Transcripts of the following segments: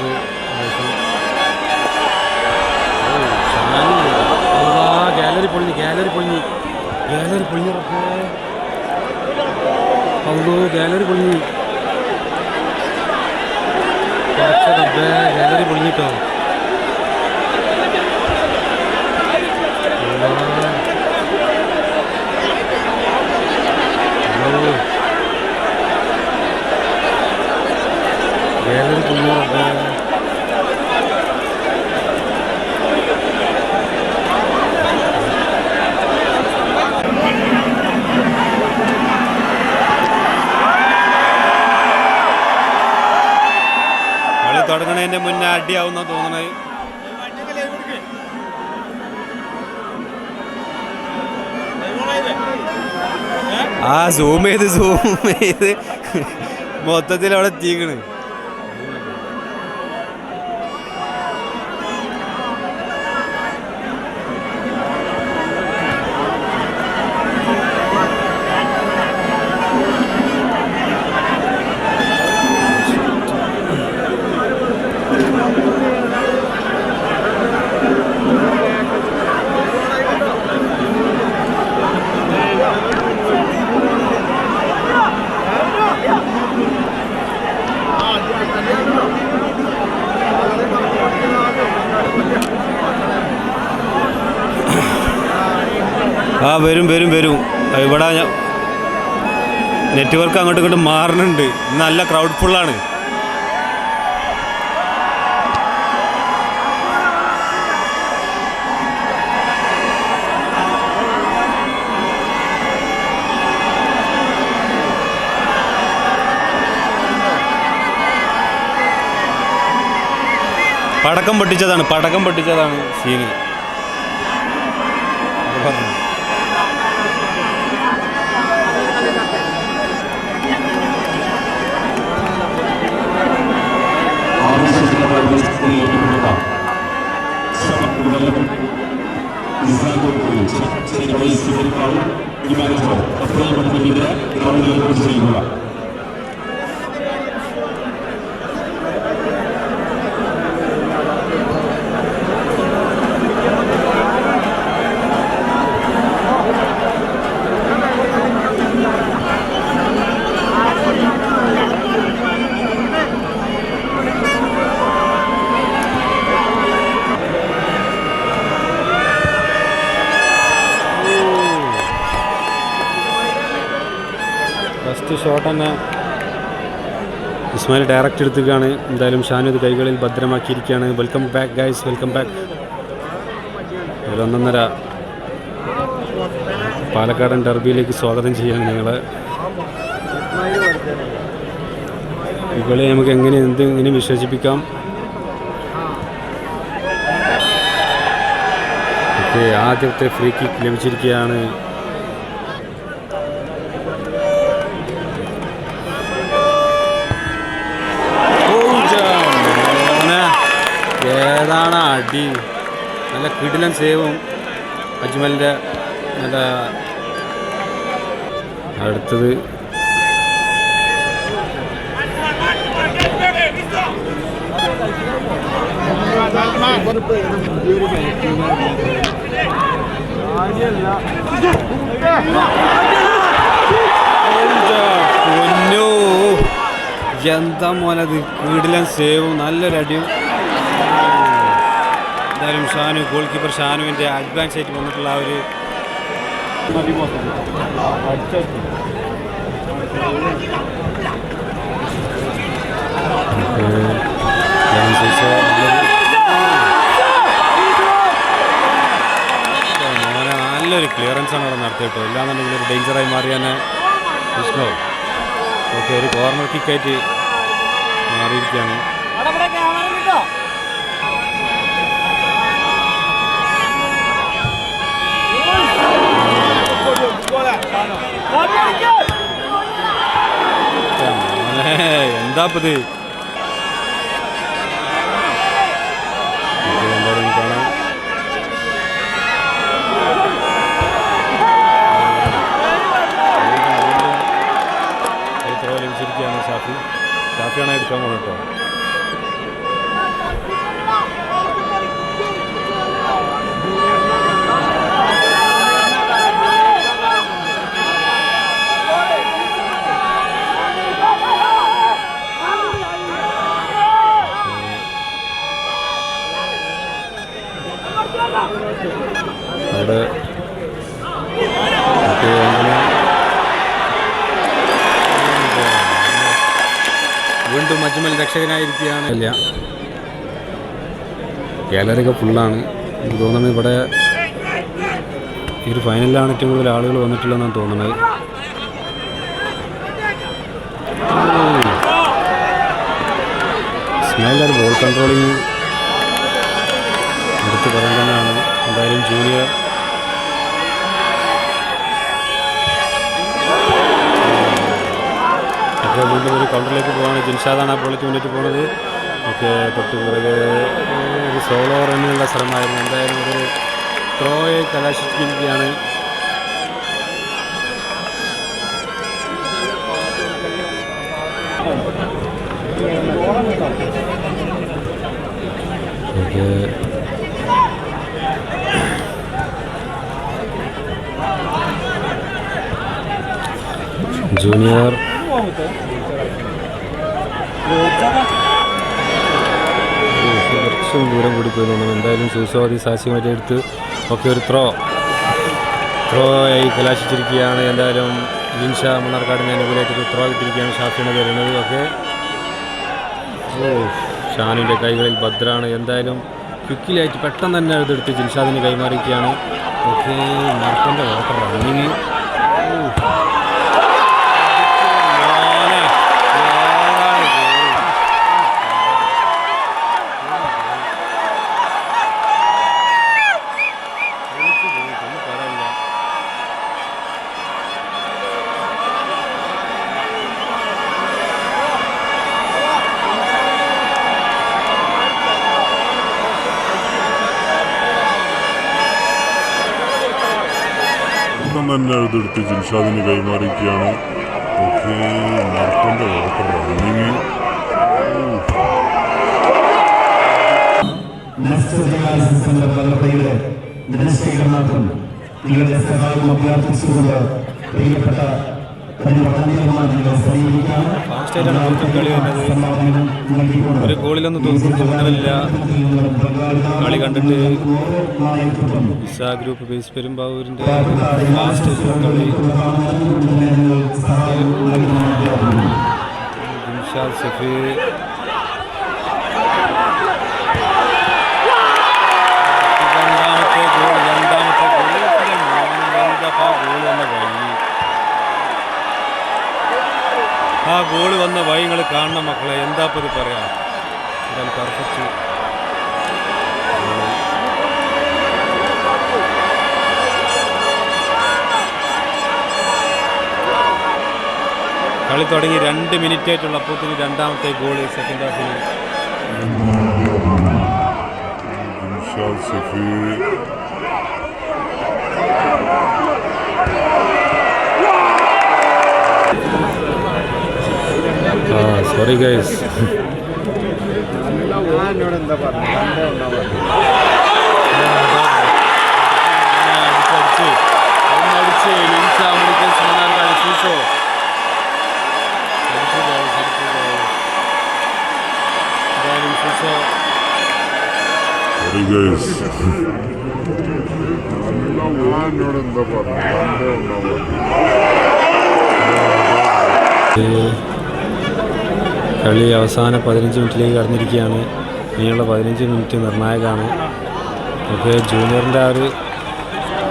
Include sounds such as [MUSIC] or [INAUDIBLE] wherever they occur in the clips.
ഒരു ഗാലറി പൊളിഞ്ഞ് ഗാലറി പൊളിഞ്ഞ്. ഗാലറി പൊളിഞ്ഞ്. അള്ളോ ഗാലറി പൊളിഞ്ഞ്. ഗാലറി പൊളിഞ്ഞിട്ടോ. ഗാലറി പൊളിഞ്ഞു അടിയാവുന്ന തോന്നണത്. ആ സൂം ചെയ്ത് സൂം ചെയ്ത്. മൊത്തത്തിൽ അവിടെ എത്തിക്കണ്. ആ വരും വരും വരും. ഇവിടെ ഞാൻ- നെറ്റ്വർക്ക് അങ്ങോട്ടും ഇങ്ങോട്ടും മാറുന്നുണ്ട് നല്ല ക്രൗഡ് ഫുള്ളാണ് പടക്കം പൊട്ടിച്ചതാണ് പടക്കം പൊട്ടിച്ചതാണ് സീന് പറഞ്ഞു ചെയ്യുക ഇസ്മായിൽ ഡയറക്റ്റ് എടുത്തുകയാണ് എന്തായാലും ഷാനു ഇത് കൈകളിൽ ഭദ്രമാക്കിയിരിക്കുകയാണ്. Welcome back guys welcome back ഒന്നൊന്നര പാലക്കാടൻ ഡർബിയിലേക്ക് സ്വാഗതം ചെയ്യാണ് നിങ്ങളെ ഈ കളി നമുക്ക് എങ്ങനെ എന്ത് എങ്ങനെ വിശ്വസിപ്പിക്കാം ഓക്കെ ആദ്യത്തെ ഫ്രീ കിക്ക് ലഭിച്ചിരിക്കുകയാണ്. അടി നല്ല കിടിലൻ സേവും അജ്മലിന്റെ നല്ല അടുത്തത് എന്താ മോനത്? കിടിലൻ സേവും നല്ലൊരു അടിയും എന്തായാലും ഷാനു ഗോൾ കീപ്പർ ഷാനുവിന്റെ അഡ്വാൻസ് ആയിട്ട് വന്നിട്ടുള്ള ആ ഒരു നല്ലൊരു ക്ലിയറൻസ് ആണ് അവിടെ നടത്തിയിട്ടോ ഇല്ലാന്നുണ്ടെങ്കിൽ ഒരു ഡേഞ്ചറായി മാറിയാണ് വിഷ്ണു ഓക്കെ ഒരു കോർണർ കിക്കായിട്ട് മാറിയിരിക്കുകയാണ്. ത്രോ ലഭിച്ചിരിക്കുകയാണ് ഷാഫി ഷാഫിയാണ് എടുക്കാൻ പോകുന്നത് വീണ്ടും അജ്മൽ രക്ഷകനായിരിക്കുകയാണ് ഇല്ല. ഗാലറിയൊക്കെ ഫുള്ളാണ് എനിക്ക് തോന്നുന്നത് ഇവിടെ ഈ ഒരു ഫൈനലിലാണ് ഏറ്റവും കൂടുതൽ ആളുകൾ വന്നിട്ടുള്ളതെന്നാണ് തോന്നുന്നത്. ഇസ്മായിലിന്റെ ബോൾ കൺട്രോളിങ് എടുത്ത് പറയേണ്ടതാണ് എന്തായാലും ജൂനിയർ ഒക്കെ വീണ്ടും ഒരു കൗണ്ടറിലേക്ക് പോവാണ്. ജിൻഷാദാണ് ആ പുള്ളിക്ക് വേണ്ടിയിട്ട് പോകുന്നത്. ഒക്കെ തൊട്ട് പിറകെ ഒരു സോളോ റണ്ണിനുള്ള ശ്രമമായിരുന്നു എന്തായാലും ഒരു ത്രോയെ കലാശിച്ചിരിക്കുകയാണ്. ഓക്കെ. ജൂനിയർ. കുറച്ചും ദൂരം കൂടി പോയി തോന്നുന്നു. എന്തായാലും സൂസോതി സാക്ഷ്യമായിട്ട് എടുത്ത് ഒക്കെ ഒരു ത്രോ ത്രോ ആയി കലാശിച്ചിരിക്കുകയാണ്. എന്തായാലും ജിൻഷ മണ്ണാർക്കാടിന് അനുകൂലമായിട്ടൊരു ത്രോ കിട്ടിയിരിക്കുകയാണ് ഷാഫിയാണ് വരുന്നത് ഒക്കെ ഷാനിന്റെ കൈകളിൽ ഭദ്രാണ്. എന്തായാലും ക്വിക്കിലായിട്ട് പെട്ടെന്ന് തന്നെ അതെടുത്ത് ജിൻഷാദിന് കൈമാറിയിരിക്കുകയാണ്. ഓക്കെ മാർക്കന്റെ വാട്ടർ റണ്ണിങ് ഇപ്പം തന്നെ ഇതെടുത്ത് ജിൻഷാദിന് കൈമാറിയിരിക്കുകയാണ്. ഓക്കെ മാർക്കന്റെ വാട്ടർ റണ്ണിങ് നിങ്ങളുടെ സഹായം അഭ്യർത്ഥിച്ചുകൊണ്ട് പ്രിയപ്പെട്ട കളി വരുന്നത് ഒരു ഗോളിലൊന്നും തോന്നുന്നു തോന്നലില്ല കളി കണ്ടിട്ട് വിശാ ഗ്രൂപ്പ് ബേസ് പെരുമ്പാവൂരിന്റെ ഫാസ്റ്റ് കളി ജിംഷാദ് സഫി ഗോൾ വന്ന വഴി കാണണം മക്കളെ. എന്താ ഇപ്പോൾ ഇത് പറയാം കളി തുടങ്ങി രണ്ട് മിനിറ്റ് ആയിട്ടുള്ള അപ്പോത്തിന് രണ്ടാമത്തെ ഗോൾ സെക്കൻഡ് ഹാഫിൽ ಸಾರಿ [LAUGHS] [LAUGHS] [LAUGHS] ಗೈಸ್ കളി അവസാന പതിനഞ്ച് മിനിറ്റിലേക്ക് കടന്നിരിക്കുകയാണ്. ഇനിയുള്ള പതിനഞ്ച് മിനിറ്റ് നിർണായകമാണ്. ഓക്കെ ജൂനിയറിന്റെ ആ ഒരു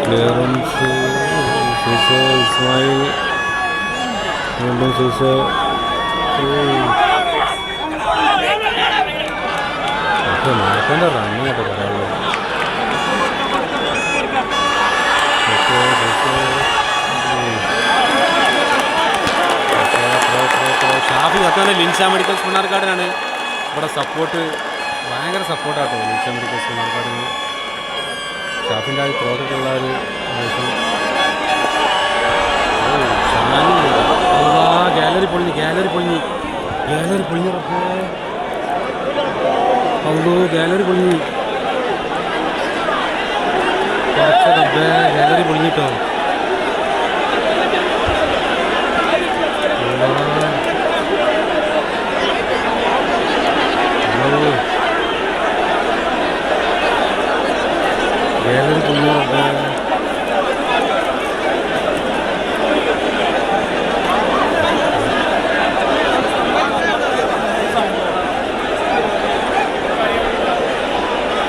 ക്ലിയറൻസ് സൂസോ ഇസ്മായിൽ വീണ്ടും സൂസോ. ഓക്കെ മാർക്കന്റെ റണ്ണിങ് പറയാനുള്ളത് ഓക്കെ സൂസോ. ഷാഫി സത്യം ലിൻഷ മെഡിക്കൽ സ്മണ്ണാർക്കാടിനാണ് ഇവിടെ സപ്പോർട്ട് ഭയങ്കര സപ്പോർട്ടാട്ടോ ലിൻഷ മെഡിക്കൽ സ്മണ്ണാർക്കാടിന് ഷാഫിന്റെ ആ പ്രോജക്റ്റുള്ള ഒരു ഗാലറി പൊളിഞ്ഞ് ഗാലറി പൊളിഞ്ഞ്. ഗാലറി പൊളിഞ്ഞ് അല്ലോ ഗാലറി പൊളിഞ്ഞ്. ഗാലറി പൊളിഞ്ഞിട്ടോ. വേദന തൊണ്ണൂറുണ്ട്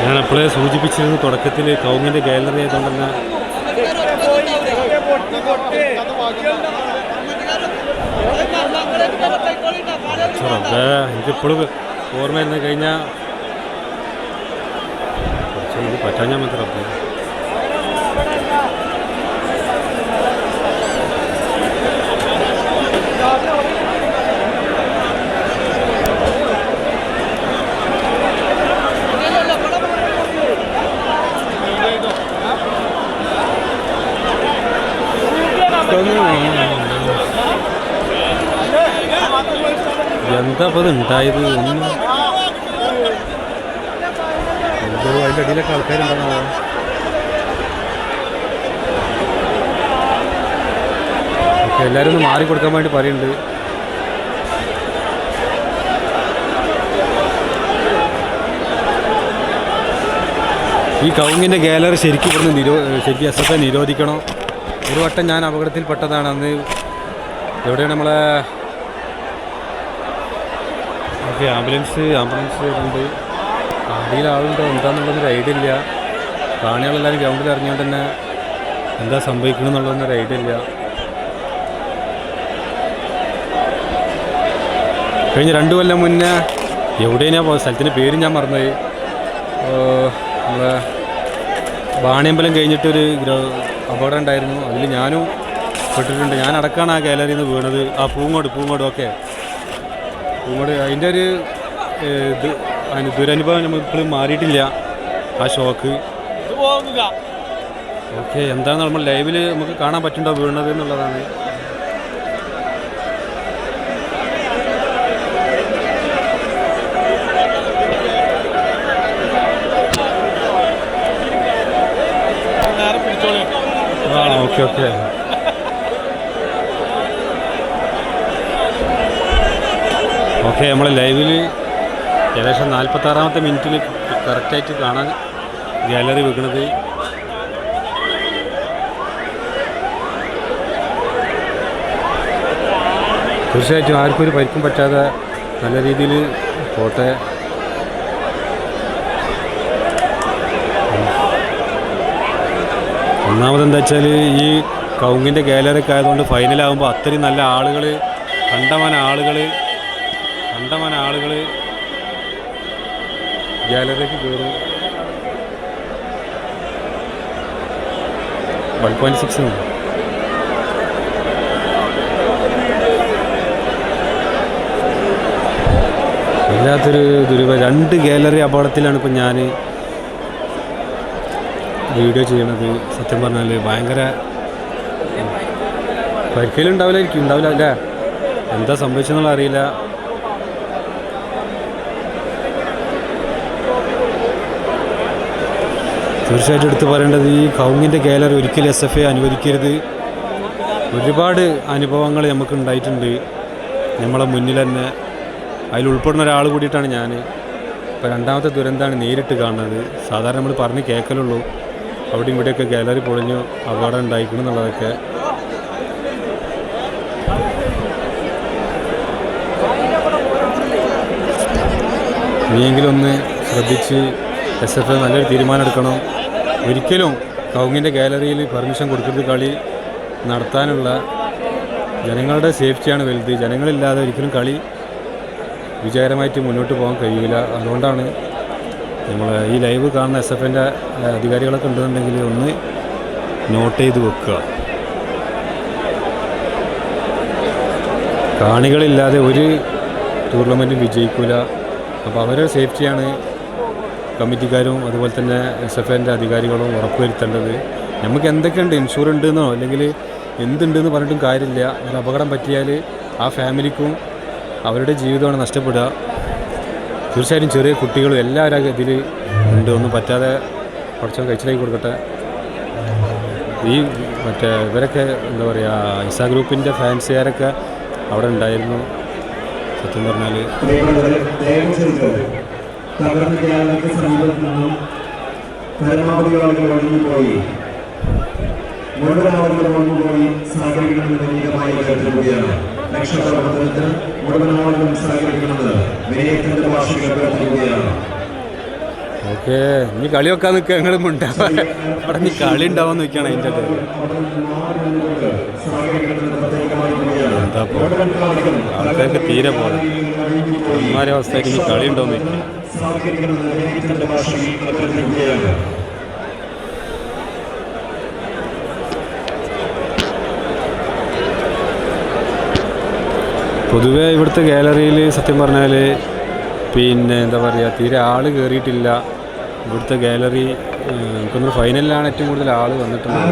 ഞാൻ അപ്പോഴേ സൂചിപ്പിച്ചിരുന്നു തുടക്കത്തിൽ കൗങ്ങിന്റെ ഗാലറി ആയതുകൊണ്ടെന്ന എനിക്കിപ്പോഴും ഓർമ്മ ഇരുന്ന് കഴിഞ്ഞാൽ കുറച്ച് ഇത് പറ്റാൻ ഞാൻ മാത്രം എന്താ അപ്പോൾ ഉണ്ടായത് എന്തോ അതിന്റെ അടിയിലൊക്കെ ആൾക്കാരുണ്ടാകുമോ എല്ലാവരും ഒന്ന് മാറി കൊടുക്കാൻ വേണ്ടി പറയുന്നുണ്ട്. ഈ കൗങ്ങിന്റെ ഗാലറി ശരിക്കും ഇവിടുന്ന് നിരോ ശരിക്കും എസ് നിരോധിക്കണം? ഒരു വട്ടം ഞാൻ അപകടത്തിൽപ്പെട്ടതാണ്. അന്ന് എവിടെയാണ് നമ്മളെ ഓക്കെ ആംബുലൻസ് ആംബുലൻസ് വരുന്നുണ്ട് അടിയിൽ ആളുണ്ടോ എന്താണെന്നുള്ളൊരു ഐഡിയ ഇല്ല. കാണികളെല്ലാവരും ഗ്രൗണ്ടിൽ ഇറങ്ങിയോണ്ട് തന്നെ എന്താ സംഭവിക്കണമെന്നുള്ളതൊന്നും ഐഡിയ ഇല്ല. കഴിഞ്ഞ രണ്ട് കൊല്ലം മുന്നേ എവിടെയാണ് പോ സ്ഥലത്തിന്റെ പേര് ഞാൻ മറന്നുപോയി. നമ്മളെ വാണിയമ്പലം കഴിഞ്ഞിട്ടൊരു അപകടം ഉണ്ടായിരുന്നു. അതിൽ ഞാനും പെട്ടിട്ടുണ്ട്. ഞാൻ അടക്കാണ് ആ ഗാലറിയിൽ നിന്ന് വീണത്. ആ പൂങ്ങോട് പൂങ്ങോട് ഓക്കെ പൂങ്ങോട് അതിന്റെ ഒരു ഇത് അതിന് ദുരനുഭവം നമുക്ക് ഇപ്പോഴും മാറിയിട്ടില്ല. ആ ഷോക്ക് ഓക്കെ എന്താണ് നമ്മൾ ലൈവിൽ നമുക്ക് കാണാൻ പറ്റുണ്ടോ വീണത് എന്നുള്ളതാണ്. ആ ഓക്കെ ഓക്കെ ഓക്കെ നമ്മൾ ലൈവിൽ ഏകദേശം നാൽപ്പത്താറാമത്തെ മിനിറ്റിൽ കറക്റ്റായിട്ട് കാണാൻ ഗാലറി വെക്കുന്നത് തീർച്ചയായിട്ടും ആർക്കും ഒരു പരിക്കും പറ്റാതെ നല്ല രീതിയിൽ പോട്ടെ. ഒന്നാമതെന്താ വെച്ചാൽ ഈ കൗങ്ങിന്റെ ഗാലറിയൊക്കെ ആയതുകൊണ്ട് ഫൈനലാകുമ്പോൾ അത്രയും നല്ല ആളുകൾ കണ്ടമാന ആളുകൾ കണ്ടമാന ആളുകൾ ഗാലറിക്ക് കയറും വൺ പോയിന്റ് സിക്സ് വല്ലാത്തൊരു ദുരിത രണ്ട് ഗാലറി അപകടത്തിലാണ് ഇപ്പം ഞാൻ വീഡിയോ ചെയ്യണത്. സത്യം പറഞ്ഞാൽ ഭയങ്കര പരിക്കലും ഉണ്ടാവില്ലായിരിക്കും ഉണ്ടാവില്ല അല്ലേ? എന്താ സംഭവിച്ചെന്നുള്ള അറിയില്ല. തീർച്ചയായിട്ടും എടുത്തു പറയേണ്ടത് ഈ കൗങ്ങിന്റെ ഗാലറി ഒരിക്കലും എസ് എഫ് ഐ അനുവദിക്കരുത്. ഒരുപാട് അനുഭവങ്ങൾ നമുക്ക് ഉണ്ടായിട്ടുണ്ട്. നമ്മളെ മുന്നിൽ തന്നെ. അതിൽ ഉൾപ്പെടുന്ന ഒരാൾ കൂടിയിട്ടാണ് ഞാൻ. ഇപ്പോൾ രണ്ടാമത്തെ ദുരന്തമാണ് നേരിട്ട് കാണുന്നത്. സാധാരണ നമ്മൾ പറഞ്ഞ് കേൾക്കലുള്ളൂ. അവിടെയും ഇവിടെയൊക്കെ ഗാലറി പൊളിഞ്ഞു അപകടം ഉണ്ടായിക്കണം എന്നുള്ളതൊക്കെ. ഇനിയെങ്കിലും ഒന്ന് ശ്രദ്ധിച്ച് എസ് എഫ് നല്ലൊരു തീരുമാനം എടുക്കണം. ഒരിക്കലും കൗങ്ങിന്റെ ഗാലറിയിൽ പെർമിഷൻ കൊടുക്കരുത് കളി നടത്താനുള്ള ജനങ്ങളുടെ സേഫ്റ്റിയാണ് വലുത്. ജനങ്ങളില്ലാതെ ഒരിക്കലും കളി വിജയകരമായിട്ട് മുന്നോട്ട് പോകാൻ കഴിയില്ല. അതുകൊണ്ടാണ് നമ്മൾ ഈ ലൈവ് കാണുന്ന എസ് എഫ് എന്റെ അധികാരികളൊക്കെ ഉണ്ടെന്നുണ്ടെങ്കിൽ ഒന്ന് നോട്ട് ചെയ്ത് വെക്കുക. കാണികളില്ലാതെ ഒരു ടൂർണമെന്റും വിജയിക്കില്ല അപ്പോൾ അവരുടെ സേഫ്റ്റിയാണ് കമ്മിറ്റിക്കാരും അതുപോലെ തന്നെ എസ് എഫ് എന്റെ അധികാരികളും ഉറപ്പുവരുത്തേണ്ടത് നമുക്ക് എന്തൊക്കെയുണ്ട് ഇൻഷുർ ഉണ്ടെന്നോ അല്ലെങ്കിൽ എന്തുണ്ടെന്ന് പറഞ്ഞിട്ടും കാര്യമില്ല. ഒരു അപകടം പറ്റിയാൽ ആ ഫാമിലിക്കും അവരുടെ ജീവിതമാണ് നഷ്ടപ്പെടുക. തീർച്ചയായിട്ടും ചെറിയ കുട്ടികളും എല്ലാവരും ഇതിൽ ഉണ്ട്. ഒന്നും പറ്റാതെ കുറച്ചും കഴിച്ചിലേക്ക് കൊടുക്കട്ടെ. ഈ മറ്റേ ഇവരൊക്കെ എന്താ പറയുക ഇസ ഗ്രൂപ്പിന്റെ ഫാൻസുകാരൊക്കെ അവിടെ ഉണ്ടായിരുന്നു. സത്യം പറഞ്ഞാൽ തകർന്ന ഗ്യാലറിക്ക് സമീപത്ത് നിന്നും പരമാവധി ആളുകൾ ഒഴിഞ്ഞുപോയി മുഴുവൻ ആളുകൾ ഒഴിഞ്ഞുപോയി സഹകരിക്കണമെന്ന് വിനീതമായി അഭ്യർത്ഥിക്കുകയാണ് രക്ഷാപ്രവർത്തനത്തിന് മുഴുവൻ സഹകരിക്കണമെന്ന് വിനയത്തിന്റെ ഭാഷയിൽ അഭ്യർത്ഥിക്കുകയാണ് ഓക്കെ കളി വെക്കാൻ നിൽക്കുക ഞങ്ങളും ഉണ്ടാവുക അവിടെ നീ കളി ഉണ്ടാവാൻ നിൽക്കുകയാണ് അതിന്റെ അത് എന്താ പോ തീരെ പോലെ അമ്മാരെ അവസ്ഥയ്ക്ക് നീ കളി ഉണ്ടോന്ന് നിൽക്കുക പൊതുവേ ഇവിടുത്തെ ഗാലറിയിൽ സത്യം പറഞ്ഞാൽ പിന്നെ എന്താ പറയുക തീരെ ആൾ കയറിയിട്ടില്ല ഇവിടുത്തെ ഗാലറി എനിക്കൊന്ന് ഫൈനലിലാണ് ഏറ്റവും കൂടുതൽ ആൾ വന്നിട്ടുള്ളത്.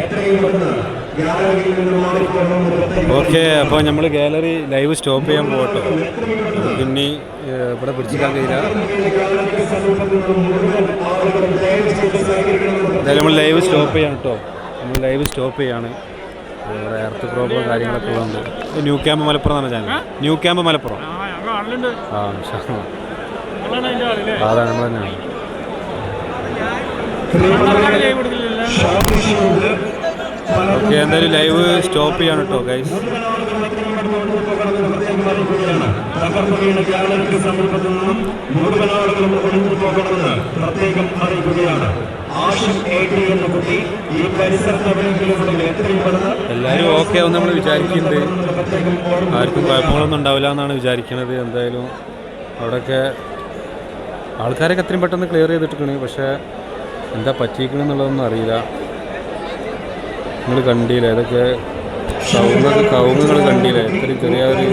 എത്രയും പെട്ടെന്ന് ഓക്കെ അപ്പോൾ നമ്മൾ ഗാലറി ലൈവ് സ്റ്റോപ്പ് ചെയ്യാൻ പോകട്ടെ. പിന്നെ ഇവിടെ പിടിച്ചിക്കാൻ കഴിയില്ല. എന്തായാലും നമ്മൾ ലൈവ് സ്റ്റോപ്പ് ചെയ്യാം കേട്ടോ. നമ്മൾ ലൈവ് സ്റ്റോപ്പ് ചെയ്യാണ്. ഇവിടെ എർത്ത് പ്രോബ്ലം കാര്യങ്ങളൊക്കെ ഉള്ളതുകൊണ്ട്. ന്യൂ ക്യാമ്പ് മലപ്പുറം എന്നാണ് ചാനൽ ന്യൂ ക്യാമ്പ് മലപ്പുറം. ആ അതാണ് നമ്മൾ തന്നെയാണ്. ഓക്കെ എന്തായാലും ലൈവ് സ്റ്റോപ്പ് ചെയ്യാണ് കേട്ടോ ഗൈസ് എല്ലാരും ഓക്കെ ആവും നമ്മൾ വിചാരിക്കുന്നുണ്ട് ആർക്കും കുഴപ്പങ്ങളൊന്നും ഉണ്ടാവില്ല എന്നാണ് വിചാരിക്കുന്നത് എന്തായാലും അവിടെയൊക്കെ ആൾക്കാരൊക്കെ എത്രയും പെട്ടെന്ന് ക്ലിയർ ചെയ്തിട്ടുണ്ട് പക്ഷേ എന്താ പറ്റിയിരിക്കണെന്നുള്ളതൊന്നും അറിയില്ല. നിങ്ങൾ കണ്ടില്ല? ഇതൊക്കെ കൗങ്ങൾ കൗങ്ങുകൾ കണ്ടില്ല? എത്ര ചെറിയ ഒരു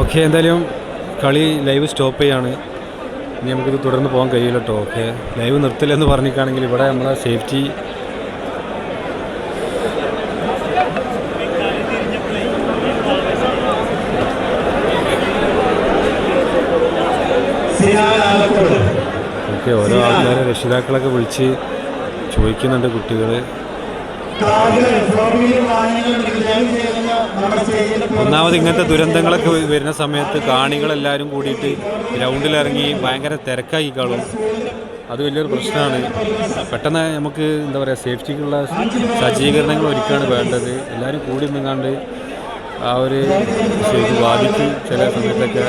ഓക്കെ എന്തായാലും കളി ലൈവ് സ്റ്റോപ്പ് ചെയ്യാണ്. ഇനി നമുക്കിത് തുടർന്ന് പോകാൻ കഴിയില്ല കേട്ടോ ഓക്കെ ലൈവ് നിർത്തില്ലെന്ന് പറഞ്ഞിട്ടാണെങ്കിൽ ഇവിടെ നമ്മളെ സേഫ്റ്റി ഓക്കെ ഓരോ ആൾക്കാരെ രക്ഷിതാക്കളൊക്കെ വിളിച്ച് ചോദിക്കുന്നുണ്ട് കുട്ടികൾ ഒന്നാമത് ഇങ്ങനത്തെ ദുരന്തങ്ങളൊക്കെ വരുന്ന സമയത്ത് കാണികളെല്ലാവരും കൂടിയിട്ട് ഗ്രൗണ്ടിലിറങ്ങി ഭയങ്കര തിരക്കായി കാണും. അത് വലിയൊരു പ്രശ്നമാണ്. പെട്ടെന്ന് നമുക്ക് എന്താ പറയുക സേഫ്റ്റിക്കുള്ള സജ്ജീകരണങ്ങൾ ഒരുക്കാണ് വേണ്ടത്. എല്ലാവരും കൂടി നിന്നാണ്ട് ആ ഒരു ബാധിക്കും ചില സമയത്തൊക്കെ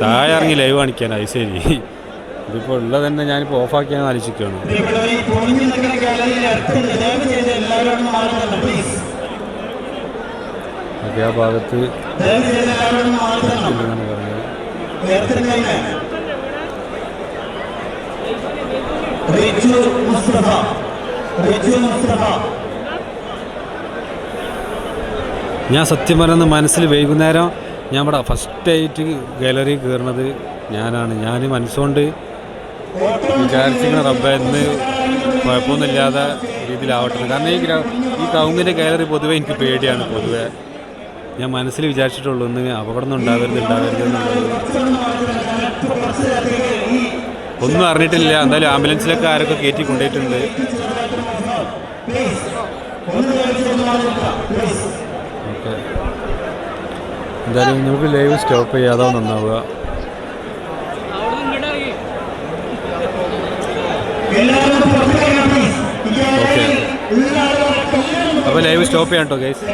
താഴെ ലൈവ് അത് ശരി. ഇതിപ്പോൾ ഉള്ളത് തന്നെ ഞാനിപ്പോൾ ഓഫാക്കിയാൽ ആലോചിക്കുകയാണ് ഓക്കെ ആ ഭാഗത്ത് ഞാൻ സത്യം പറയുന്ന മനസ്സിൽ വൈകുന്നേരം ഞാൻ ഇവിടെ ഫസ്റ്റായിട്ട് ഗാലറി കയറുന്നത് ഞാനാണ്. ഞാൻ മനസ്സുകൊണ്ട് വിചാരിച്ചിരിക്കുന്ന റബ്ബ കുഴപ്പമൊന്നുമില്ലാതെ രീതിയിലാവട്ടെ. കാരണം ഈ ഈ കൗങ്ങിന്റെ ഗാലറി പൊതുവേ എനിക്ക് പേടിയാണ് പൊതുവേ. ഞാൻ മനസ്സിൽ വിചാരിച്ചിട്ടുള്ളൂ ഒന്ന് അപകടം ഉണ്ടാകരുത് എന്നുള്ളത്. ഒന്നും അറിഞ്ഞിട്ടില്ല. എന്തായാലും ആംബുലൻസിലൊക്കെ ആരൊക്കെ കയറ്റി കൊണ്ടുപോയിട്ടുണ്ട്. എന്തായാലും നമുക്ക് ലൈവ് സ്റ്റോപ്പ് ചെയ്യാതെ നന്നാവുക. ഓക്കെ അപ്പോൾ ലൈവ് സ്റ്റോപ്പ് ചെയ്യാം കേട്ടോ ഗൈസ്.